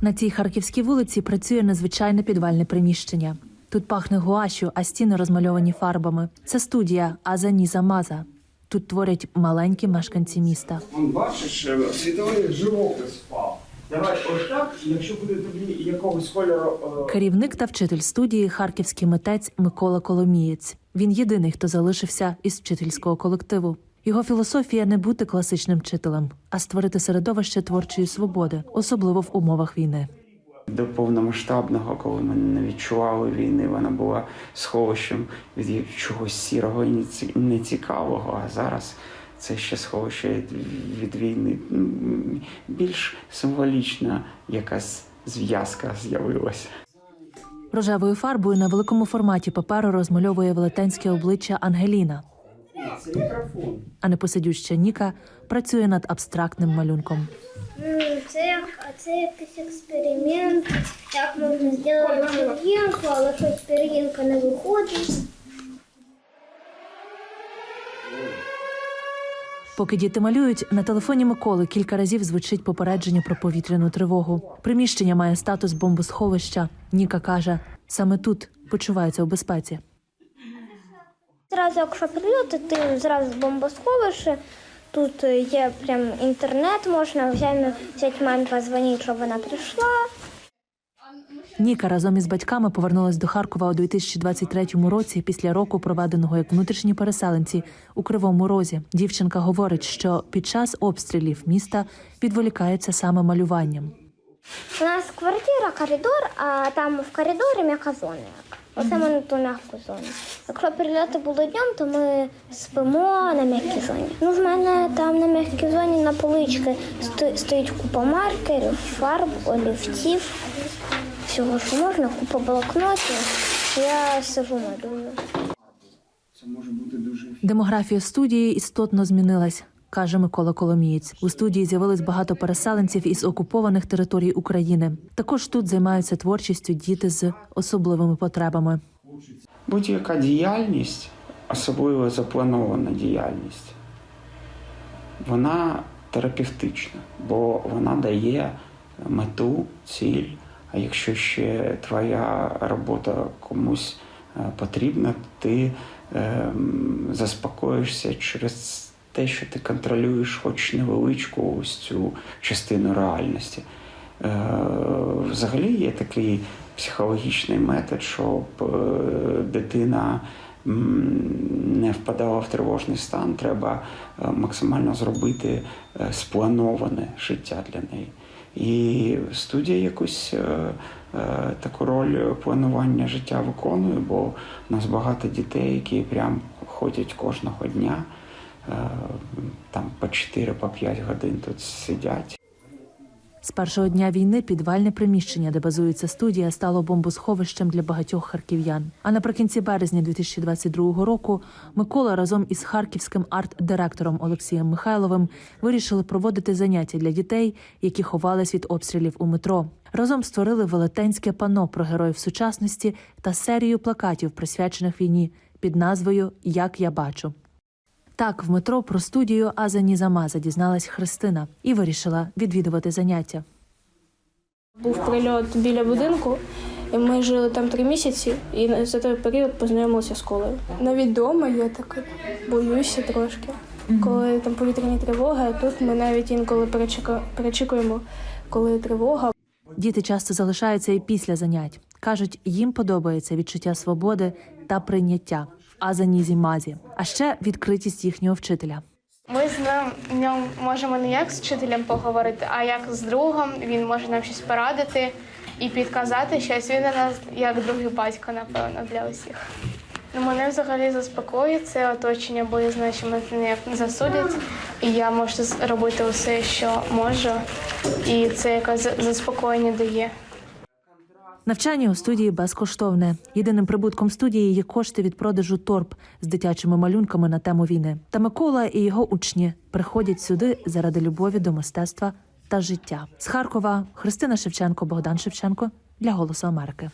На цій харківській вулиці працює незвичайне підвальне приміщення. Тут пахне гуашю, а стіни розмальовані фарбами. Це студія Аза Ніза Маза. Тут творять маленькі мешканці міста. Вон бачиш, е, світовий живопис впав. Давай ось так, якщо буде тобі якогось кольору. е, Керівник та вчитель студії харківський митець Микола Коломієць. Він єдиний, хто залишився із вчительського колективу. Його філософія не бути класичним вчителем, а створити середовище творчої свободи, особливо в умовах війни. До повномасштабного, коли ми не відчували війни, вона була сховищем від чогось сірого і неці- нецікавого. А зараз це ще сховище від, від війни. Більш символічна якась зв'язка з'явилася. Рожевою фарбою на великому форматі паперу розмальовує велетенське обличчя Ангеліна, Це мікрофон. а непосидюща Ніка працює над абстрактним малюнком. Ну, Це, це якийсь експеримент, як можна зробити пір'їнку, але щось пір'їнка не виходить. Поки діти малюють, на телефоні Миколи кілька разів звучить попередження про повітряну тривогу. Приміщення має статус бомбосховища. Ніка каже, саме тут почувається у безпеці. Зразу, якщо прильоти, ти зразу бомбосховище. Тут е, є прям інтернет, можна взяти, взяти мамі позвонити, щоб вона прийшла. Ніка разом із батьками повернулась до Харкова у 2023 році після року, проведеного як внутрішні переселенці у Кривому Розі. Дівчинка говорить, що під час обстрілів міста відволікається саме малюванням. У нас квартира, коридор, а там в коридорі м'яка зона. Оце ми на ту м'яку зону. Якщо прильоти були днем, то ми спимо на м'якій зоні. Ну, в мене там на м'якій зоні на поличці стоїть купа маркерів, фарб, олівців, всього, що можна, купа блокнотів. Я сижу малюю. Це може бути дуже Демографія студії істотно змінилась, каже Микола Коломієць. У студії з'явилось багато переселенців із окупованих територій України. Також тут займаються творчістю діти з особливими потребами. Будь-яка діяльність, особливо запланована діяльність, вона терапевтична, бо вона дає мету, ціль. А якщо ще твоя робота комусь е, потрібна, ти ем, заспокоїшся через те, що ти контролюєш хоч невеличку ось цю частину реальності. Е, Взагалі є такий психологічний метод, щоб е, дитина не впадала в тривожний стан, треба е, максимально зробити е, сплановане життя для неї. І студія якусь е, е, таку роль планування життя виконує, бо у нас багато дітей, які прям ходять кожного дня, там по 4-5 по 5 годин тут сидять. З першого дня війни підвальне приміщення, де базується студія, стало бомбосховищем для багатьох харків'ян. А наприкінці березня 2022 року Микола разом із харківським арт-директором Олексієм Михайловим вирішили проводити заняття для дітей, які ховались від обстрілів у метро. Разом створили велетенське пано про героїв сучасності та серію плакатів, присвячених війні, під назвою Як я бачу. Так, в метро про студію Аза Нізамаза дізналась Христина і вирішила відвідувати заняття. Був прильот біля будинку, і ми жили там три місяці, і за той період познайомилися з колею. Навіть вдома я так боюся трошки. Коли там повітряні тривоги, а тут ми навіть інколи перечека- перечікуємо, коли тривога. Діти часто залишаються і після занять. кажуть, їм подобається відчуття свободи та прийняття Азанізі Мазі, а ще відкритість їхнього вчителя. Ми з ним можемо не як з вчителем поговорити, а як з другом. Він може нам щось порадити і підказати щось. Він у нас як другий батько, напевно, для усіх. Ну, мене взагалі заспокоює це оточення, бо я знаю, що мене ніяк не засудять, і я можу робити усе, що можу, і це якось заспокоєння дає. Навчання у студії безкоштовне. Єдиним прибутком студії є кошти від продажу торб з дитячими малюнками на тему війни. Та Микола і його учні приходять сюди заради любові до мистецтва та життя. З Харкова Христина Шевченко, Богдан Шевченко для Голосу Америки.